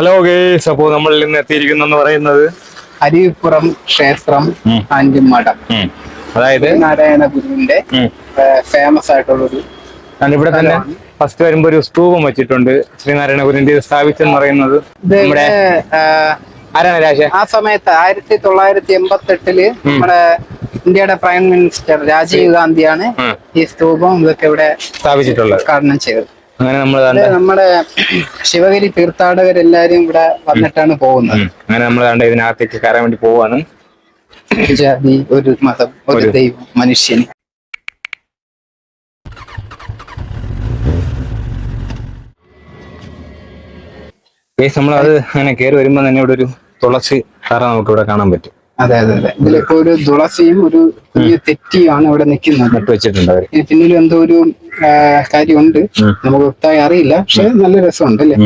Hello guys അപ്പോ നമ്മൾ ഇന്ന് എത്തിയിരിക്കുന്നെന്ന് പറയുന്നത് അരിവിപ്പുറം ക്ഷേത്രം ഉം. ആൻഡ് മഠം അതായത് നാരായണ ഗുരുവിന്റെ ഫേമസ് ആയിട്ടുള്ളൊരു ഞാൻ ഇവിടെ തന്നെ ഫസ്റ്റ് വരുമ്പോ ഒരു സ്തൂപം വെച്ചിട്ടുണ്ട് ശ്രീനാരായണ ഗുരുവിന്റെ സ്ഥാപിച്ചെന്ന് പറയുന്നത്. നമ്മുടെ ആരാണ് രാജ? ആ സമയത്ത് ആയിരത്തി തൊള്ളായിരത്തി എൺപത്തി എട്ടിൽ നമ്മുടെ ഇന്ത്യയുടെ പ്രൈം മിനിസ്റ്റർ രാജീവ് ഗാന്ധിയാണ്. ഈ സ്തൂപം ഇതൊക്കെ ഇവിടെ സ്ഥാപിച്ചിട്ടുള്ളത്. ഉദ്ഘാടനം ചെയ്തത്. അങ്ങനെ നമ്മൾ നമ്മുടെ ശിവഗിരി തീർത്ഥാടകരെല്ലാരും ഇവിടെ വന്നിട്ടാണ് പോകുന്നത്. അങ്ങനെ നമ്മൾ കണ്ട ഇതിനകത്തേക്ക് കയറാൻ വേണ്ടി പോവാണ്. ജാതി ഒരു മതം ഒരു ദൈവം മനുഷ്യൻ. നമ്മൾ അത് അങ്ങനെ കയറി വരുമ്പോ തന്നെ ഇവിടെ ഒരു തുളസി തറ നമുക്ക് ഇവിടെ കാണാൻ പറ്റും. അതെ അതെ അതെ. ഇതിലിപ്പോ ഒരു തുളസിയും ഒരു തെറ്റിയുമാണ് ഇവിടെ നിൽക്കുന്നത്. നട്ടുവെച്ചിട്ടുണ്ട് ഈ എന്തോ ഒരു കാര്യമുണ്ട്. നമുക്ക് വ്യക്തമായി അറിയില്ല പക്ഷെ നല്ല രസമുണ്ട് അല്ലേ.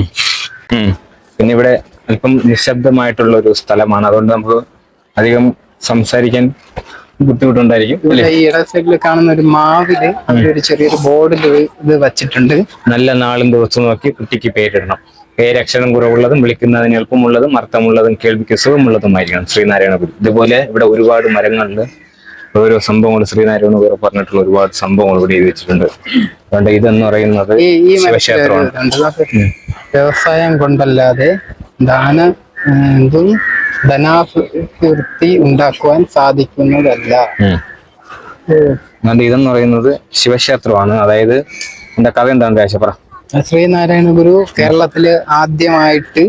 പിന്നെ ഇവിടെ അല്പം നിശബ്ദമായിട്ടുള്ള ഒരു സ്ഥലമാണ്. അതുകൊണ്ട് നമുക്ക് അധികം സംസാരിക്കാൻ ബുദ്ധിമുട്ടുണ്ടായിരിക്കും ഈ ഇട സൈഡിൽ കാണുന്ന ഒരു മാവിൽ ഒരു ചെറിയൊരു ബോർഡിൽ ഇത് വച്ചിട്ടുണ്ട്. നല്ല നാളും ദിവസവും നോക്കി കുട്ടിക്ക് പേരിടണം. പേരക്ഷരം കുറവുള്ളതും വിളിക്കുന്നതിന് എളുപ്പമുള്ളതും അർത്ഥമുള്ളതും കേൾവിക്ക് സുഖമുള്ളതുമായിരിക്കണം. ശ്രീനാരായണ ഗുരു ഇതുപോലെ ഇവിടെ ഒരുപാട് മരങ്ങളുണ്ട്. ഓരോ സംഭവങ്ങൾ ശ്രീനാരായണ ഗുരു പറഞ്ഞിട്ടുള്ള ഒരുപാട് സംഭവങ്ങൾ ഇവിടെ എഴുതി വെച്ചിട്ടുണ്ട്. അതുകൊണ്ട് ഇതെന്ന് പറയുന്നത് ശിവക്ഷേത്രമാണ്. വ്യവസായം കൊണ്ടല്ലാതെ ദാന ധനാഭിവൃത്തി എന്തും ധനാഭിവൃദ്ധി ഉണ്ടാക്കുവാൻ സാധിക്കുന്നതല്ല. അതുകൊണ്ട് ഇതെന്ന് പറയുന്നത് ശിവക്ഷേത്രമാണ്. അതായത് എന്റെ കഥ എന്താണ് രാശപ്ര ശ്രീനാരായണ ഗുരു കേരളത്തിൽ ആദ്യമായിട്ട്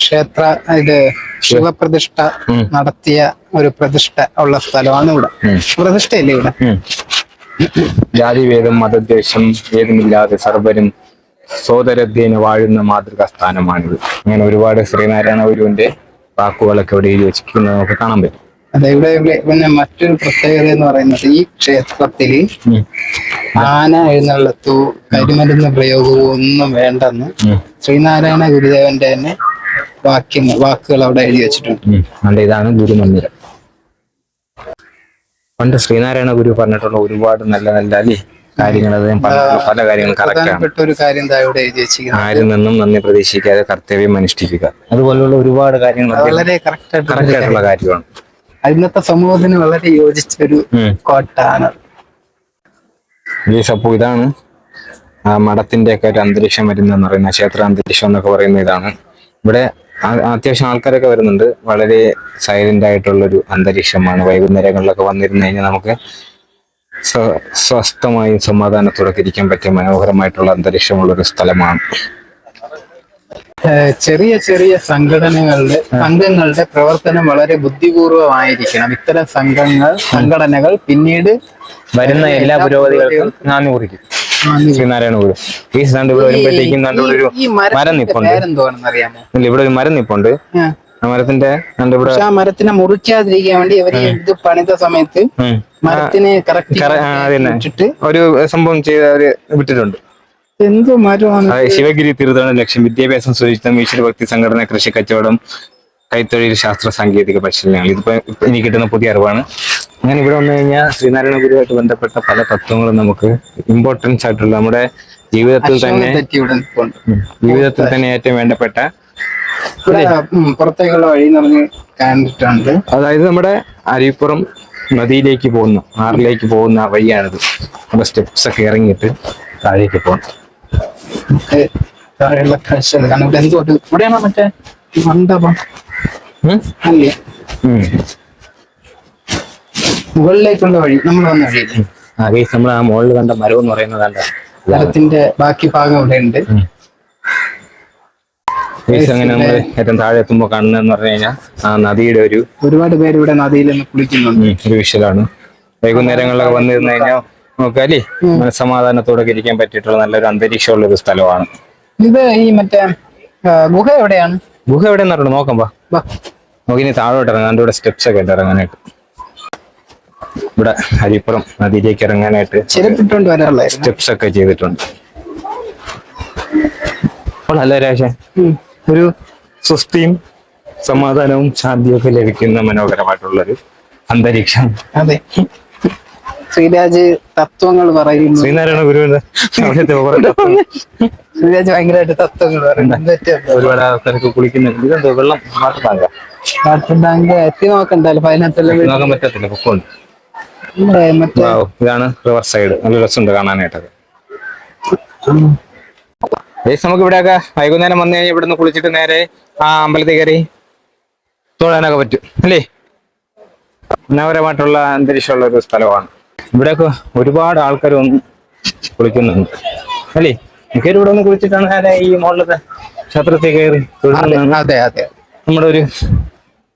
ക്ഷേത്ര ഇത് ശിവപ്രതിഷ്ഠ. നടത്തിയ ഒരു പ്രതിഷ്ഠ ഉള്ള സ്ഥലമാണ് ഇവിടെ. പ്രതിഷ്ഠയല്ലേ ഇവിടെ ജാതി ജാതിഭേദം മതദ്വേഷം ഏതുമില്ലാതെ സർവരും സോദരധ്യേന വാഴുന്ന മാതൃകാ സ്ഥാനമാണിത് അങ്ങനെ ഒരുപാട് ശ്രീനാരായണ ഗുരുവിന്റെ വാക്കുകളൊക്കെ ഇവിടെ എഴുതി വെച്ചിരിക്കുന്നത് നമുക്ക് കാണാൻ പറ്റും അതെ ഇവിടെ പിന്നെ മറ്റൊരു പ്രത്യേകത എന്ന് പറയുന്നത് ഈ ക്ഷേത്രത്തിൽ. ആന എഴുന്നള്ളത്തു കരിമരുന്ന് പ്രയോഗവും ഒന്നും വേണ്ടെന്ന് ശ്രീനാരായണ ഗുരുദേവന്റെ തന്നെ വാക്യങ്ങൾ വാക്കുകൾ അവിടെ എഴുതി വെച്ചിട്ടുണ്ട്. ഇതാണ് ഗുരുമന്ദിരം പണ്ട് ശ്രീനാരായണ ഗുരു പറഞ്ഞിട്ടുള്ള ഒരുപാട് നല്ല നല്ല അല്ലേ? കാര്യങ്ങൾ അദ്ദേഹം പല കാര്യങ്ങളും പ്രധാനപ്പെട്ട ഒരു കാര്യം ഇവിടെ എഴുതി വെച്ചിരിക്കുന്നത്. ആരിൽ നിന്നും നന്ദി പ്രതീക്ഷിക്കാതെ കർത്തവ്യം അനുഷ്ഠിക്കുക. അതുപോലുള്ള ഒരുപാട് കാര്യങ്ങൾ വളരെ ആയിട്ടുള്ള കാര്യമാണ്. ഇന്നത്തെ സമൂഹത്തിന് വളരെ യോജിച്ച ഒരു. കോട്ടാണ്. അപ്പോ ഇതാണ്. ആ മഠത്തിന്റെ ഒക്കെ ഒരു അന്തരീക്ഷം വരുന്നതെന്ന് പറയുന്ന ക്ഷേത്ര അന്തരീക്ഷം എന്നൊക്കെ പറയുന്ന ഇതാണ്. ഇവിടെ അത്യാവശ്യം ആൾക്കാരൊക്കെ വരുന്നുണ്ട്. വളരെ സൈലന്റ് ആയിട്ടുള്ള ഒരു അന്തരീക്ഷമാണ് വൈകുന്നേരങ്ങളിലൊക്കെ വന്നിരുന്നു കഴിഞ്ഞാൽ നമുക്ക് സ്വ- സ്വസ്ഥമായും സമാധാനത്തോടെ ഇരിക്കാൻ പറ്റിയ മനോഹരമായിട്ടുള്ള അന്തരീക്ഷമുള്ള ഒരു സ്ഥലമാണ് ചെറിയ ചെറിയ സംഘടനകളുടെ സംഘങ്ങളുടെ പ്രവർത്തനം വളരെ ബുദ്ധിപൂർവമായിരിക്കണം. ഇത്തരം സംഘങ്ങൾ സംഘടനകൾ പിന്നീട് വരുന്ന എല്ലാ പുരോഗതികൾക്കും കുറിക്കും ശ്രീനാരായണ ഗുരു ഈ സ്ഥാണ്ട് ഇവിടെ വരുമ്പോഴത്തേക്കും ദാണ്ട് ഇവിടെ ഒരു ഈ മരം നിപ്പുണ്ട്. പേരെന്തോണെന്ന് അറിയാമോ ഇല്ല, ഇവിടെ ഒരു മരം നിപ്പുണ്ട്. ആ. മരത്തിന്റെ ദാണ്ട് ഇവിടെ? പക്ഷെ ആ മരത്തിനെ മുറിക്കാതിരിക്കാൻ വേണ്ടി അവർ ഇത് പണിത സമയത്ത് ഉം. മരത്തിനെ കറക്റ്റ് കറ- ആ. ഒരു സംഭവം ചെയ്ത് അവർ വിട്ടിട്ടുണ്ട്. എന്തോ മരമാണ് അതായത് ശിവഗിരി തീർത്ഥാടന ലക്ഷ്യം വിദ്യാഭ്യാസം സുരക്ഷിതം ഈശ്വരഭക്തി സംഘടന കൃഷി കച്ചവടം കൈത്തൊഴിൽ ശാസ്ത്ര സാങ്കേതിക പരിശീലനങ്ങൾ. ഇതിപ്പോ എനിക്ക് കിട്ടുന്ന പുതിയ അറിവാണ്. അങ്ങനെ ഇവിടെ വന്നു കഴിഞ്ഞാൽ ശ്രീനാരായണ ഗുരുവായിട്ട് ബന്ധപ്പെട്ട പല തത്വങ്ങളും നമുക്ക് ഇമ്പോർട്ടൻസ് ആയിട്ടുള്ള നമ്മുടെ ജീവിതത്തിൽ തന്നെ ജീവിതത്തിൽ തന്നെ ഏറ്റവും വേണ്ടപ്പെട്ട പുറത്തേക്കുള്ള വഴി കണ്ടിട്ടുണ്ട്. അതായത് നമ്മുടെ അരിപ്പുറം നദിയിലേക്ക് പോകുന്ന ആറിലേക്ക് പോകുന്ന ആ വഴിയാണിത്. നമ്മുടെ സ്റ്റെപ്സ് ഒക്കെ ഇറങ്ങിയിട്ട് താഴേക്ക് പോകണം താഴെയുള്ള കാഴ്ചകൾ കാരണം ഇവിടെ എന്തോ ഒരു ഇവിടെയാണോ മറ്റേ ഈ മണ്ഡപം? അല്ലേ. മുകളിലേക്കുള്ള വഴി നമ്മൾ വന്ന വഴി ആ ഗൈസ് നമ്മൾ ആ മുകളിൽ കണ്ട മരം എന്ന് പറയുന്നത് കണ്ട മരത്തിന്റെ ബാക്കി ഭാഗം ഇവിടെ ഉണ്ട്. അങ്ങനെ നമ്മൾ ഏറ്റവും താഴെ എത്തുമ്പോൾ കാണുന്നതെന്ന് പറഞ്ഞു കഴിഞ്ഞാൽ ആ നദിയുടെ ഒരു ഒരുപാട് പേര് ഇവിടെ നദിയിൽ നിന്ന് കുളിക്കുന്നുണ്ട്. ഒരു വിഷലാണ്. വൈകുന്നേരങ്ങളിലൊക്കെ വന്നിരുന്നു കഴിഞ്ഞാൽ നോക്കാല്ലേ മനസ്സമാധാനത്തോടെ ഇരിക്കാൻ പറ്റിയിട്ടുള്ള നല്ലൊരു അന്തരീക്ഷമുള്ള ഒരു സ്ഥലമാണ്. ഇത് ഈ മറ്റേ ഗുഹ എവിടെയാണ്? ഗുഹ എവിടെ പറഞ്ഞു നോക്കാം വാ. വാ. നമുക്ക് ഇനി താഴോട്ട് ഇറങ്ങാൻ ഇവിടെ സ്റ്റെപ്സ് ഒക്കെ ഉണ്ട് ഇറങ്ങാനായിട്ട്. ഇവിടെ ഹരിപ്പുറം നദിയിലേക്ക് ഇറങ്ങാനായിട്ട് സ്റ്റെപ്സ് ഒക്കെ ചെയ്തിട്ടുണ്ട്. അല്ല രാശ. ഒരു സ്വസ്തിയും സമാധാനവും ശാന്തിയും ഒക്കെ ലഭിക്കുന്ന മനോഹരമായിട്ടുള്ളൊരു അന്തരീക്ഷം. അതെ. ശ്രീരാജ് തത്വങ്ങൾ പറയുന്നു. ശ്രീനാരായണ ഗുരുവിന്റെ ശ്രീരാജ് ഭയങ്കരമായിട്ട് തത്വങ്ങൾ പറയുന്നു. ഒരുപാട് ആൾക്കാർക്ക് കുളിക്കുന്നുണ്ട് ഇതെന്തോ വെള്ളം വാട്ടർ ടാങ്കാ വാട്ടർ ടാങ്ക് എത്തി നോക്കണ്ടല്ലോ അതിനകത്തല്ലേ നോക്കാൻ പറ്റത്തില്ല പൊക്കമുണ്ട് ഇതാണ് റിവർ സൈഡ്. നല്ല രസമുണ്ട് കാണാനായിട്ടൊക്കെ. നമുക്ക് ഇവിടെയൊക്കെ വൈകുന്നേരം വന്നു കഴിഞ്ഞാൽ ഇവിടുന്ന് കുളിച്ചിട്ട് നേരെ ആ അമ്പലത്തിൽ കയറി തൊഴാനൊക്കെ പറ്റും അല്ലേ? മനോഹരമായിട്ടുള്ള അന്തരീക്ഷമുള്ള ഒരു സ്ഥലമാണ്. ഇവിടെയൊക്കെ ഒരുപാട് ആൾക്കാർ വന്ന് കുളിക്കുന്നുണ്ട്. അല്ലേ? മിക്കവരും ഇവിടെ ഒന്ന് കുളിച്ചിട്ടാണ് അതെ ഈ മുകളിലത്തെ ക്ഷേത്രത്തിൽ കയറി അതെ അതെ നമ്മുടെ ഒരു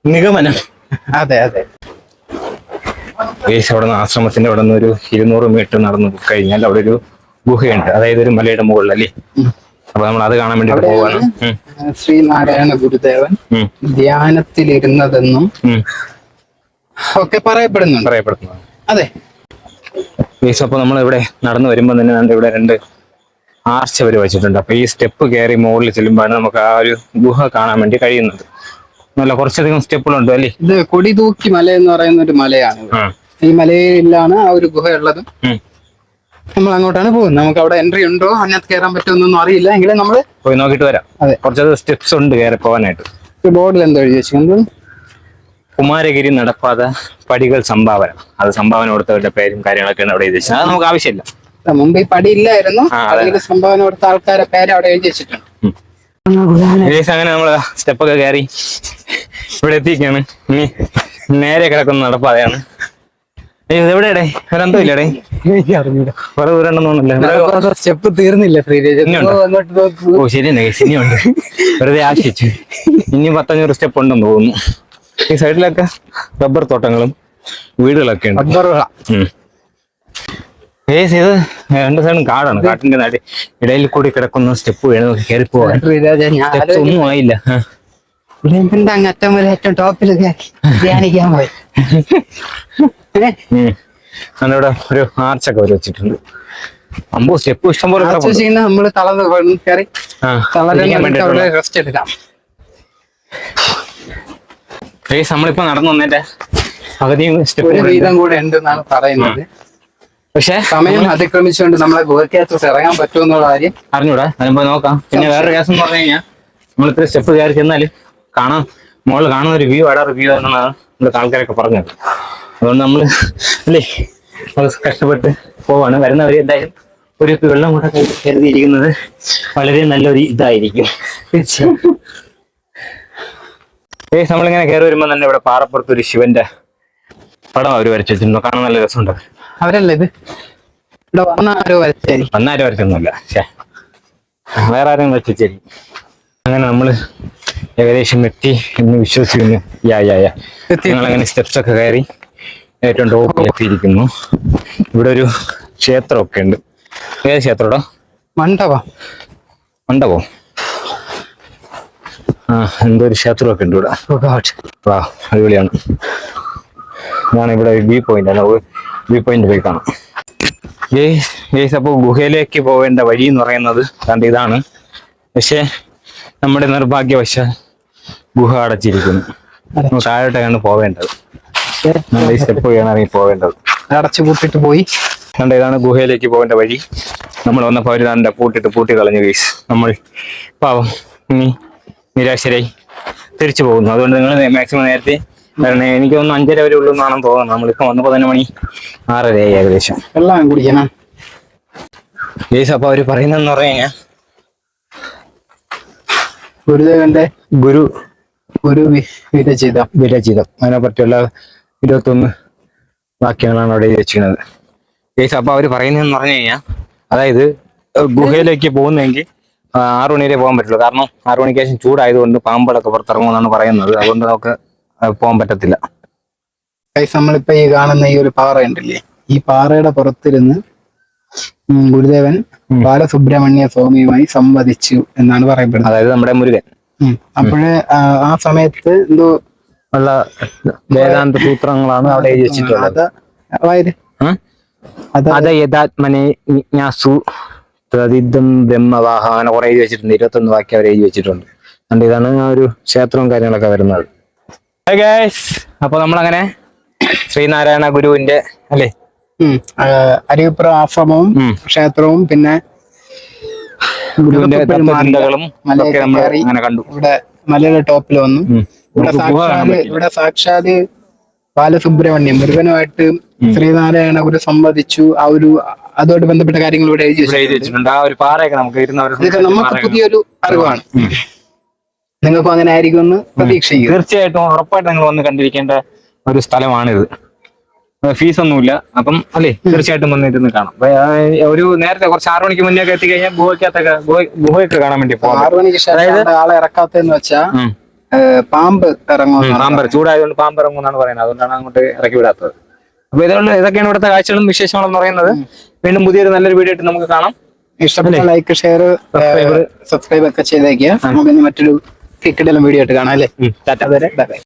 നിഗമനം. അതെ അതെ. അവിടെ നിന്ന് ആശ്രമത്തിന്റെ അവിടെ നിന്ന് ഒരു ഇരുന്നൂറ് മീറ്റർ നടന്നു കഴിഞ്ഞാൽ അവിടെ ഒരു ഗുഹയുണ്ട്. അതായത് ഒരു മലയുടെ മുകളിൽ അല്ലേ അപ്പൊ നമ്മൾ അത് കാണാൻ വേണ്ടി പോവാണ്. ശ്രീനാരായണ ഗുരുദേവൻ ധ്യാനത്തിലിരുന്നതെന്നും ഒക്കെ പറയപ്പെടുന്നു പറയപ്പെടുന്നു അതെ. അപ്പൊ നമ്മൾ ഇവിടെ നടന്നു വരുമ്പോൾ തന്നെ നമ്മുടെ ഇവിടെ രണ്ട് ആർച്ച വരെ വെച്ചിട്ടുണ്ട്. അപ്പൊ ഈ സ്റ്റെപ്പ് കയറി മുകളിൽ ചെല്ലുമ്പോഴാണ് നമുക്ക് ആ ഒരു ഗുഹ കാണാൻ വേണ്ടി കഴിയുന്നത്. നല്ല കുറച്ചധികം സ്റ്റെപ്പുകളുണ്ട് അല്ലേ? ഇത് കൊടി തൂക്കി മല എന്ന് പറയുന്ന ഒരു മലയാണ് ഈ മലയിലാണ് ആ ഒരു ഗുഹ ഉള്ളത്. നമ്മൾ അങ്ങോട്ടാണ് പോകുന്നത്. നമുക്ക് അവിടെ എൻട്രി ഉണ്ടോ? അതിനകത്ത് കയറാൻ പറ്റുമെന്നൊന്നും അറിയില്ല. എങ്കിലും നമ്മൾ പോയി നോക്കിയിട്ട് വരാം. അതെ. കുറച്ചധികം സ്റ്റെപ്സ് ഉണ്ട് കയറി പോകാനായിട്ട്. ബോർഡിൽ എന്താ എഴുതി വെച്ചിട്ടുണ്ട് കുമാരഗിരി നടപ്പാത പടികൾ സംഭാവന. അത് സംഭാവന കൊടുത്തവരുടെ പേരും കാര്യങ്ങളൊക്കെയാണ് അവിടെ എഴുതി അത് നമുക്ക് ആവശ്യമില്ല. മുമ്പ് ഈ പടി ഇല്ലായിരുന്നു. സംഭാവന കൊടുത്ത ആൾക്കാരെ പേര് അവിടെ എഴുതി വെച്ചിട്ടുണ്ട്. അങ്ങനെ നമ്മൾ സ്റ്റെപ്പൊക്കെ കയറി ഇവിടെ എത്തിക്കാണ് ഇനി നേരെ കിടക്കുന്ന നടപ്പാതയാണ്. എവിടെയാടേ? ഒരെന്തോ ഇല്ലടേ കുറെ ദൂരം സ്റ്റെപ്പ് തീർന്നില്ല? ഓ, ശരി ഇനിയുണ്ട്. വെറുതെ ആശിച്ചു ഇനി പത്തഞ്ഞൂറ് സ്റ്റെപ്പ് ഉണ്ടെന്ന് തോന്നുന്നു. ഈ സൈഡിലൊക്കെ റബ്ബർ തോട്ടങ്ങളും വീടുകളൊക്കെ ഉണ്ട്. റബ്ബർ. ഏസ് ഇത് രണ്ട് സൈഡും കാടാണ്. കാട്ടിന്റെ നാട്ടിൽ ഇടയിൽ കൂടി കിടക്കുന്ന സ്റ്റെപ്പ് വേണം കയറി പോവാൻ. ഒന്നും ആയില്ല. അങ്ങറ്റം വരെ ഏറ്റവും ടോപ്പിൽ ധ്യാനിക്കാൻ പോയി. അതിവിടെ ഒരു ആർച്ചൊക്കെ അവർ വെച്ചിട്ടുണ്ട്. അമ്പോ സ്റ്റെപ്പ് ഇഷ്ടം പോലെ നമ്മൾ തളർന്ന് കയറി തളരാൻ വേണ്ടി റെസ്റ്റ് എടുക്കാം. നമ്മളിപ്പോ നടന്നു വന്നേന്റെ പകുതിയും ഒരു വീതം കൂടെ ഉണ്ടെന്നാണ് പറയുന്നത്. പക്ഷെ സമയം അതിക്രമിച്ചുകൊണ്ട് നമ്മളെ ഗുഹയ്ക്കകത്തോട്ട് ഇറങ്ങാൻ പറ്റുമെന്നുള്ള കാര്യം അറിഞ്ഞൂടാ. അതിനുമ്പോ നോക്കാം. പിന്നെ വേറൊരു കേസം എന്ന് പറഞ്ഞു കഴിഞ്ഞാൽ നമ്മൾ ഇത്ര സ്റ്റെപ്പ് കയറി ചെന്നാൽ കാണാം. മോൾ കാണുന്ന ഒരു വ്യൂ അവിടെ റിവ്യൂ ആണെന്നാണ് നമ്മുടെ ആൾക്കാരൊക്കെ പറഞ്ഞത്. അതുകൊണ്ട് നമ്മൾ അല്ലേ അത് കഷ്ടപ്പെട്ട് പോവാണ്. വരുന്നവർ എന്തായാലും ഒരു വെള്ളം കൂടെ കരുതിയിരിക്കുന്നത് വളരെ നല്ലൊരു ഇതായിരിക്കും. ഏയ് നമ്മളിങ്ങനെ കയറി വരുമ്പോൾ തന്നെ ഇവിടെ പാറപ്പുറത്ത് ഒരു ശിവന്റെ പടം അവർ വരച്ചു വെച്ചിരുന്നു കാണാൻ നല്ല രസമുണ്ട്. അവരല്ലേ ഇത്? ഇവിടെ വന്ന ആരോ വരച്ചാരി അന്നാരും വരച്ചൊന്നുമില്ല. വേറെ ആരും വരച്ചേരി അങ്ങനെ നമ്മൾ ഏകദേശം എത്തി എന്ന് വിശ്വസിക്കുന്നു. യാ യാ യാ. അങ്ങനെ സ്റ്റെപ്സ് ഒക്കെ കയറി ഏറ്റവും ടോപ്പിൽ എത്തിയിരിക്കുന്നു. ഇവിടെ ഒരു ക്ഷേത്രമൊക്കെ ഉണ്ട്. ഏത് ക്ഷേത്രടോ? മണ്ഡപം. ആ എന്തോ ഒരു ക്ഷേത്രമൊക്കെ ഉണ്ട് ഇവിടെ. വാ അടിപൊളിയാണ്. ഞാൻ ഇവിടെ വ്യൂ പോയിന്റ് ആണ്. വ്യൂ പോയിന്റ് പോയി കാണാം. ഗേസ് അപ്പോൾ ഗുഹയിലേക്ക് പോവേണ്ട വഴി എന്ന് പറയുന്നത് കണ്ട് ഇതാണ്. പക്ഷേ നമ്മുടെ നിർഭാഗ്യവശാൽ ഗുഹ അടച്ചിരിക്കുന്നു. താഴോട്ടാണ് പോവേണ്ടത്. നമ്മൾ ഈ സ്റ്റെപ്പ് വഴിയാണ് പോവേണ്ടത്. അടച്ചു പൂട്ടിട്ട് പോയി. കണ്ട ഇതാണ് ഗുഹയിലേക്ക് പോകേണ്ട വഴി. നമ്മൾ വന്നപ്പോൾ അവർ താണ്ട പൂട്ടിട്ട് പൂട്ടി കളഞ്ഞു ഗൈസ് നമ്മൾ പാവം ഇനി നിരാശരായി തിരിച്ചു പോകുന്നു. അതുകൊണ്ട് നിങ്ങൾ മാക്സിമം നേരത്തെ കാരണം എനിക്ക് തോന്നുന്നു അഞ്ചര വരെ ഉള്ളൂ എന്നാണെന്ന് തോന്നുന്നു നമ്മളിപ്പോൾ വന്നപ്പോൾ തന്നെ മണി ആറരയായി ഏകദേശം. എല്ലാം കുടിക്കണം. ഏസ് അപ്പൊ അവർ പറയുന്നതെന്ന് പറഞ്ഞു കഴിഞ്ഞാൽ ഗുരുദേവന്റെ ഗുരു ഗുരു വിരചിതം വിരചിതം അതിനെ പറ്റിയുള്ള ഇരുപത്തൊന്ന് വാക്യങ്ങളാണ് അവിടെ വെച്ചിരുന്നത് ഏസ് അപ്പൊ അവർ പറയുന്നതെന്ന് പറഞ്ഞു കഴിഞ്ഞാൽ അതായത് ഗുഹയിലേക്ക് പോകുന്നെങ്കിൽ ആറു മണി വരെ പോകാൻ പറ്റുള്ളൂ. കാരണം ആറു മണിക്ക് ശേഷം ചൂടായതുകൊണ്ട് പാമ്പുകളൊക്കെ പുറത്തിറങ്ങുമെന്നാണ് പറയുന്നത്. അതുകൊണ്ട് നമുക്ക് പോകാൻ പറ്റത്തില്ല. നമ്മളിപ്പോ ഈ കാണുന്ന ഈ ഒരു പാറ ഉണ്ടല്ലേ? ഈ പാറയുടെ പുറത്തിരുന്ന് ഗുരുദേവൻ ബാലസുബ്രഹ്മണ്യ സ്വാമിയുമായി സംവദിച്ചു എന്നാണ് പറയപ്പെടുന്നത്. അതായത് നമ്മുടെ മുരുകൻ. അപ്പോഴേ ആ, സമയത്ത് എന്തോ ഉള്ള വേദാന്ത സൂത്രങ്ങളാണ് അവിടെ എഴുതി വെച്ചിട്ടുള്ളത് അത് യഥാത്മനെ തദിദം ബ്രഹ്മവാഹ അങ്ങനെ കുറെ എഴുതി വെച്ചിട്ടുണ്ട്. ഇരുപത്തൊന്ന് വാക്യം അവർ എഴുതി വെച്ചിട്ടുണ്ട്. അതുകൊണ്ട് ഇതാണ് ആ ഒരു ക്ഷേത്രവും കാര്യങ്ങളൊക്കെ വരുന്നത്. അപ്പൊ നമ്മളങ്ങനെ ശ്രീനാരായണ ഗുരുവിന്റെ അല്ലേ? അരിപ്പുറ ആശ്രമവും. ക്ഷേത്രവും പിന്നെ ഗുരുവിന്റെ അങ്ങനെ കണ്ടു. ഇവിടെ മലയുടെ ടോപ്പിൽ വന്നു. ഇവിടെ പറ്റി. ഇവിടെ സാക്ഷാത് ബാലസുബ്രഹ്മണ്യം മുരുകനുമായിട്ട് ശ്രീനാരായണ ഗുരു സംവദിച്ചു. ആ ഒരു അതുമായിട്ട് ബന്ധപ്പെട്ട കാര്യങ്ങൾ ഇവിടെ എഴുതി വെച്ചിട്ടുണ്ട്. ആ ഒരു പാറയൊക്കെ നമുക്ക് ഇരുന്നവരെ നമുക്ക് പുതിയൊരു അറിവാണ്. നിങ്ങൾക്കും അങ്ങനെ ആയിരിക്കുമെന്ന് പ്രതീക്ഷിക്കുന്നു. തീർച്ചയായിട്ടും ഉറപ്പായിട്ട് നിങ്ങൾ വന്ന് കണ്ടിരിക്കേണ്ട ഒരു സ്ഥലമാണിത്. ഫീസ് ഒന്നുമില്ല അപ്പം അല്ലേ തീർച്ചയായിട്ടും വന്നിരുന്ന് കാണാം. ഒരു നേരത്തെ കുറച്ച് ആറു മണിക്ക് മുന്നേ ഒക്കെ എത്തിക്കഴിഞ്ഞാൽ ഗുഹയ്ക്കകത്തൊക്കെ ഗുഹ- ഗുഹയൊക്കെ കാണാൻ വേണ്ടി പോകാം ആറു മണിക്ക് ശേഷം ആളെ ഇറക്കാത്തതെന്ന് വെച്ചാ പാമ്പ് പാമ്പ് ഇറങ്ങും പാമ്പർ ചൂടായതുകൊണ്ട് പാമ്പ് ഇറങ്ങുമെന്നാണ് പറയുന്നത്. അതുകൊണ്ടാണ് അങ്ങോട്ട് ഇറക്കി വിടാത്തത്. അപ്പൊ ഇതുകൊണ്ട് ഇതൊക്കെയാണ് ഇവിടുത്തെ കാഴ്ചകളും വിശേഷങ്ങളും പറയുന്നത്. വീണ്ടും പുതിയൊരു നല്ലൊരു വീഡിയോ ആയിട്ട് നമുക്ക് കാണാം. ഇഷ്ടപ്പെട്ട ലൈക്ക് ഷെയർ സബ്സ്ക്രൈബ് ഒക്കെ ചെയ്തേക്കുക നമുക്ക് മറ്റൊരു കിക്കടെല്ലാം വീഡിയോ ആയിട്ട് കാണാം അല്ലേ? bye.